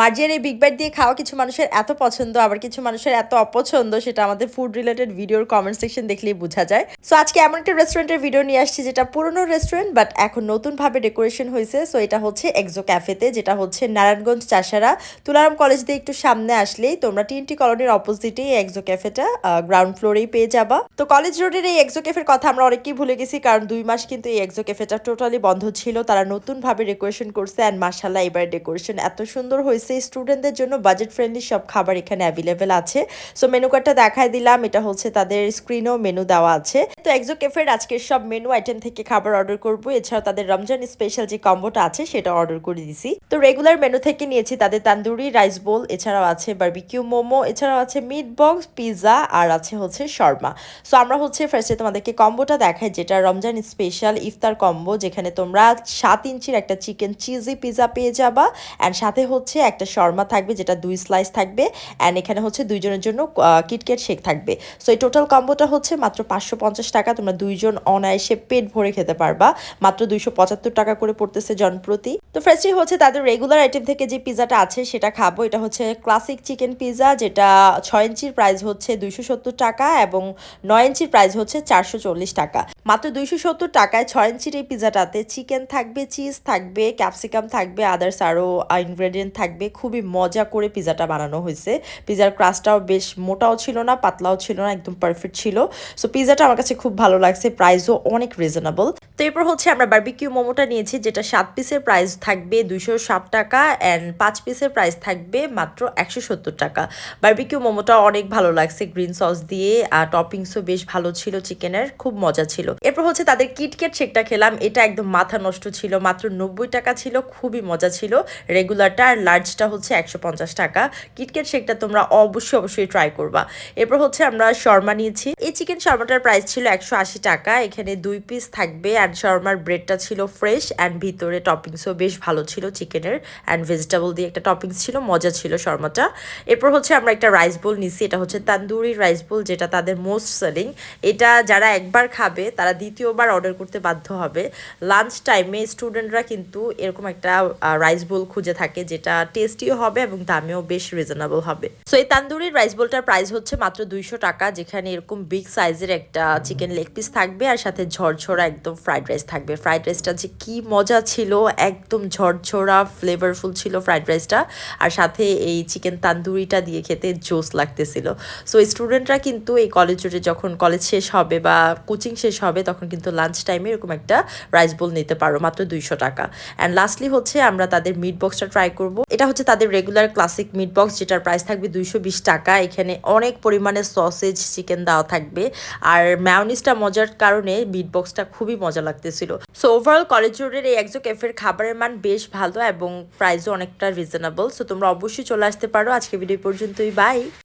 মার্জিয়ার এই big byte দিয়ে খাওয়া কিছু মানুষের এত পছন্দ, আবার কিছু মানুষের এত অপছন্দ, সেটা আমাদের ফুড রিলেটেড ভিডিওর কমেন্ট সেকশন দেখলেই বোঝা যায়। সো আজকে এমন একটা রেস্টুরেন্টের ভিডিও নিয়ে আসছি, যেটা পুরনো রেস্টুরেন্ট বাট এখন নতুনভাবে ডেকোরেশন হয়েছে সো এটা হচ্ছে এক্সো ক্যাফেতে যেটা হচ্ছে নারায়ণগঞ্জ চাষারা। তুলারাম কলেজ দিয়ে একটু সামনে আসলেই তোমরা টিএনটি কলোনির অপোজিটে এই এক্সো ক্যাফেটা গ্রাউন্ড ফ্লোরেই পেয়ে যাবা। তো কলেজ রোডের এই এক্সো ক্যাফের কথা আমরা অনেকেই ভুলে গেছি, কারণ দুই মাস কিন্তু এই এক্সো ক্যাফেটা টোটালি বন্ধ ছিল। তারা নতুনভাবে ডেকোরেশন করছে অ্যান্ড মার্শাল্লাহ এবার ডেকোরেশন এত সুন্দর হয়েছে স্টুডেন্টদের জন্য বাজেট ফ্রেন্ডলি সব খাবার এখানে অ্যাভেলেবেল আছে। সো মেনু কার্ডটা দেখাই দিলাম। এটা হচ্ছে তাদের স্ক্রিনও মেনু দেওয়া আছে। তো এক্সো ক্যাফের আজকের সব মেনু আইটেম থেকে খাবার অর্ডার করব। এছাড়াও তাদের রমজান স্পেশাল যে কম্বোটা আছে, সেটা অর্ডার করে দিছি। তো রেগুলার মেনু থেকে নিয়েছি তাদের তান্দুরি রাইস বোল এছাড়াও আছে বারবিকিউ মোমো, এছাড়াও আছে মিট বক্স পিৎজা আর আছে হচ্ছে শর্মা। সো আমরা হচ্ছে ফার্স্টে তোমাদেরকে কম্বোটা দেখাই, যেটা রমজান স্পেশাল ইফতার কম্বো যেখানে তোমরা সাত ইঞ্চির একটা চিকেন চিজি পিৎজা পেয়ে যাবা। অ্যান্ড সাথে হচ্ছে একটা শর্মা থাকবে, যেটা দুই স্লাইস থাকবে অ্যান্ড এখানে হচ্ছে দুইজনের জন্য কিটকেট শেক থাকবে। সো এই টোটাল কম্বোটা হচ্ছে মাত্র পাঁচশো পঞ্চাশ টাকা, তোমরা দুইজন অনায়াসে পেট ভরে খেতে পারবা। মাত্র দুইশো পঁচাত্তর টাকা করে পড়তেছে জনপ্রতি। তো ফার্স্টে হচ্ছে তাদের রেগুলার আইটেম থেকে যে পিজাটা আছে, সেটা খাব। এটা হচ্ছে ক্লাসিক চিকেন পিজা যেটা ছয় ইঞ্চির প্রাইস হচ্ছে দুইশো সত্তর টাকা এবং নয় ইঞ্চির প্রাইস হচ্ছে চারশো চল্লিশ টাকা। মাত্র দুইশো সত্তর টাকায় ছয় ইঞ্চির এই পিজাটাতে চিকেন থাকবে চিজ থাকবে ক্যাপসিকাম থাকবে আদার্স আরও ইনগ্রেডিয়েন্ট থাকবে। খুবই মজা করে পিজাটা বানানো হয়েছে। পিজার ক্রাস্টটাও বেশ মোটাও ছিল না, পাতলাও ছিল না, একদম পারফেক্ট ছিল। সো পিজাটা আমার কাছে খুব ভালো লাগছে প্রাইসও অনেক রিজনেবল তো এরপর হচ্ছে আমরা বার্বিকিউ মোমোটা নিয়েছি, যেটা সাত পিসের প্রাইস থাকবে দুইশো ষাট টাকা অ্যান্ড পাঁচ পিসের প্রাইস থাকবে মাত্র একশো সত্তর টাকা। বার্বিকিউ মোমোটা অনেক ভালো লাগছে গ্রিন সস দিয়ে, আর টপিংসও বেশ ভালো ছিল চিকেনের খুব মজা ছিল। এরপর হচ্ছে তাদের কিটকেট শেকটা খেলাম, এটা একদম মাথা নষ্ট ছিল, মাত্র নব্বই টাকা ছিল, খুবই মজা ছিল। রেগুলারটা আর লার্জটা হচ্ছে একশো পঞ্চাশ টাকা। কিটকেট শেকটা তোমরা অবশ্যই অবশ্যই ট্রাই করবা। এরপর হচ্ছে আমরা শর্মা নিয়েছি। এই চিকেন শর্মাটার প্রাইস ছিল একশো আশি টাকা। এখানে দুই পিস থাকবে অ্যান্ড শর্মার ব্রেডটা ছিল ফ্রেশ অ্যান্ড ভিতরে টপিংসও বেশ ভালো ছিল চিকেনের অ্যান্ড ভেজিটেবল দিয়ে একটা টপিংস ছিল, মজা ছিল শর্মাটা। এরপর হচ্ছে আমরা একটা রাইস বোল নিছি। এটা হচ্ছে তান্দুরি রাইস বোল যেটা তাদের মোস্ট সেলিং এটা যারা একবার খাবে, তারা দ্বিতীয়বার অর্ডার করতে বাধ্য হবে। লাঞ্চ টাইমে স্টুডেন্টরা কিন্তু এরকম একটা রাইস বোল খুঁজে থাকে, যেটা টেস্টিও হবে এবং দামেও বেশ রিজনেবল হবে। সো এই তান্দুরি রাইস বোলটার প্রাইস হচ্ছে মাত্র দুইশো টাকা, যেখানে এরকম বিগ সাইজের একটা চিকেন লেগ পিস থাকবে আর সাথে ঝরঝরা একদম ফ্রাইড রাইস থাকবে। ফ্রাইড রাইসটা যে কি মজা ছিল, একদম ঝরঝরা ফ্লেভারফুল ছিল ফ্রাইড রাইসটা আর সাথে এই চিকেন তান্দুরিটা দিয়ে খেতে জোস লাগতেছিল। সো স্টুডেন্টরা কিন্তু এই কলেজ রোডে যখন কলেজ শেষ হবে বা কোচিং শেষ হবে, তখন কিন্তু লাঞ্চ টাইমে এরকম একটা রাইস বোল নিতে পারো, মাত্র দুইশো টাকা। অ্যান্ড লাস্টলি হচ্ছে আমরা তাদের মিট বক্সটা ট্রাই করব। এটা হচ্ছে তাদের রেগুলার ক্লাসিক মিট বক্স যেটার প্রাইস থাকবে দুইশো বিশ টাকা। এখানে অনেক পরিমাণে সসেজ চিকেন দেওয়া থাকবে। আর ম্যাওনিসটা মজার কারণে মিট বক্সটা খুবই মজা লাগতেছিল। সো ওভারঅল কলেজ রোডের এই একজো ক্যাফের খাবারের মান বেশ ভালো এবং প্রাইসও অনেকটা রিজনেবল সো তোমরা অবশ্যই চলে আসতে পারো। আজকে ভিডিও পর্যন্তই। বাই